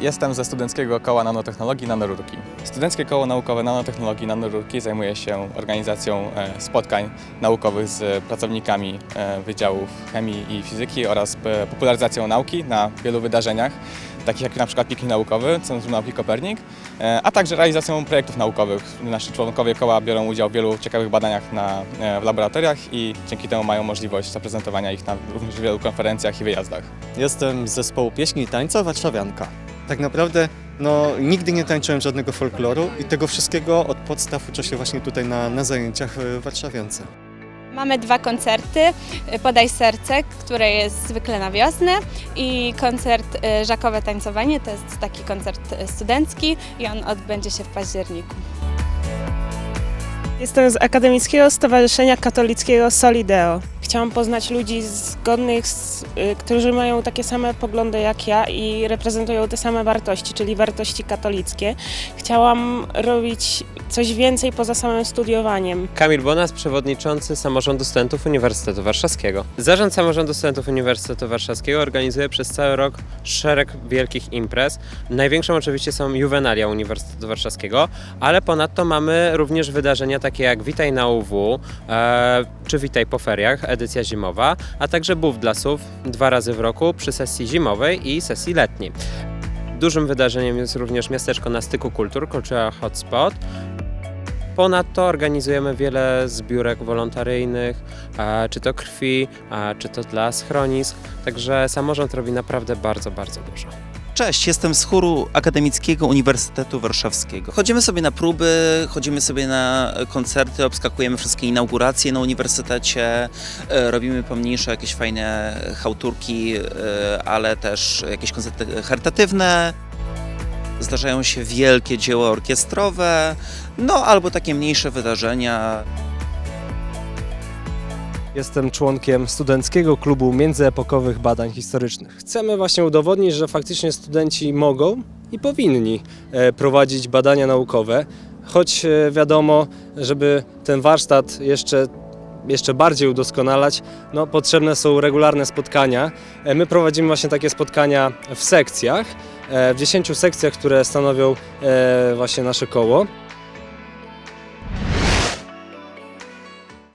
Jestem ze Studenckiego Koła Nanotechnologii Nanorurki. Studenckie Koło Naukowe Nanotechnologii Nanorurki zajmuje się organizacją e, spotkań naukowych z pracownikami e, wydziałów chemii i fizyki oraz e, popularyzacją nauki na wielu wydarzeniach, takich jak na przykład piknik naukowy, Centrum Nauki Kopernik, a także realizacją projektów naukowych. Nasi członkowie koła biorą udział w wielu ciekawych badaniach na, w laboratoriach i dzięki temu mają możliwość zaprezentowania ich na również wielu konferencjach i wyjazdach. Jestem z zespołu pieśni i tańca Warszawianka. Tak naprawdę no, nigdy nie tańczyłem żadnego folkloru i tego wszystkiego od podstaw uczę się właśnie tutaj na, na zajęciach w Warszawiance. Mamy dwa koncerty. Podaj serce, które jest zwykle na wiosnę i koncert y, Żakowe Tańcowanie, to jest taki koncert studencki i on odbędzie się w październiku. Jestem z Akademickiego Stowarzyszenia Katolickiego Solideo. Chciałam poznać ludzi zgodnych, z, y, którzy mają takie same poglądy jak ja i reprezentują te same wartości, czyli wartości katolickie. Chciałam robić coś więcej poza samym studiowaniem. Kamil Bonas, przewodniczący Samorządu Studentów Uniwersytetu Warszawskiego. Zarząd Samorządu Studentów Uniwersytetu Warszawskiego organizuje przez cały rok szereg wielkich imprez. Największą oczywiście są juwenalia Uniwersytetu Warszawskiego, ale ponadto mamy również wydarzenia takie jak Witaj na UW, e, czy Witaj po feriach, edycja zimowa, a także Bów dla SUW dwa razy w roku przy sesji zimowej i sesji letniej. Dużym wydarzeniem jest również miasteczko na styku kultur, Cultural Hotspot, Ponadto organizujemy wiele zbiórek wolontaryjnych, czy to krwi, czy to dla schronisk, także samorząd robi naprawdę bardzo, bardzo dużo. Cześć, jestem z chóru Akademickiego Uniwersytetu Warszawskiego. Chodzimy sobie na próby, chodzimy sobie na koncerty, obskakujemy wszystkie inauguracje na uniwersytecie, e, robimy pomniejsze jakieś fajne chałturki, e, ale też jakieś koncerty charytatywne. Zdarzają się wielkie dzieła orkiestrowe, no albo takie mniejsze wydarzenia. Jestem członkiem Studenckiego Klubu Międzyepokowych Badań Historycznych. Chcemy właśnie udowodnić, że faktycznie studenci mogą i powinni e, prowadzić badania naukowe, choć e, wiadomo, żeby ten warsztat jeszcze jeszcze bardziej udoskonalać, no, potrzebne są regularne spotkania. E, My prowadzimy właśnie takie spotkania w sekcjach, w 10 sekcjach, które stanowią właśnie nasze koło.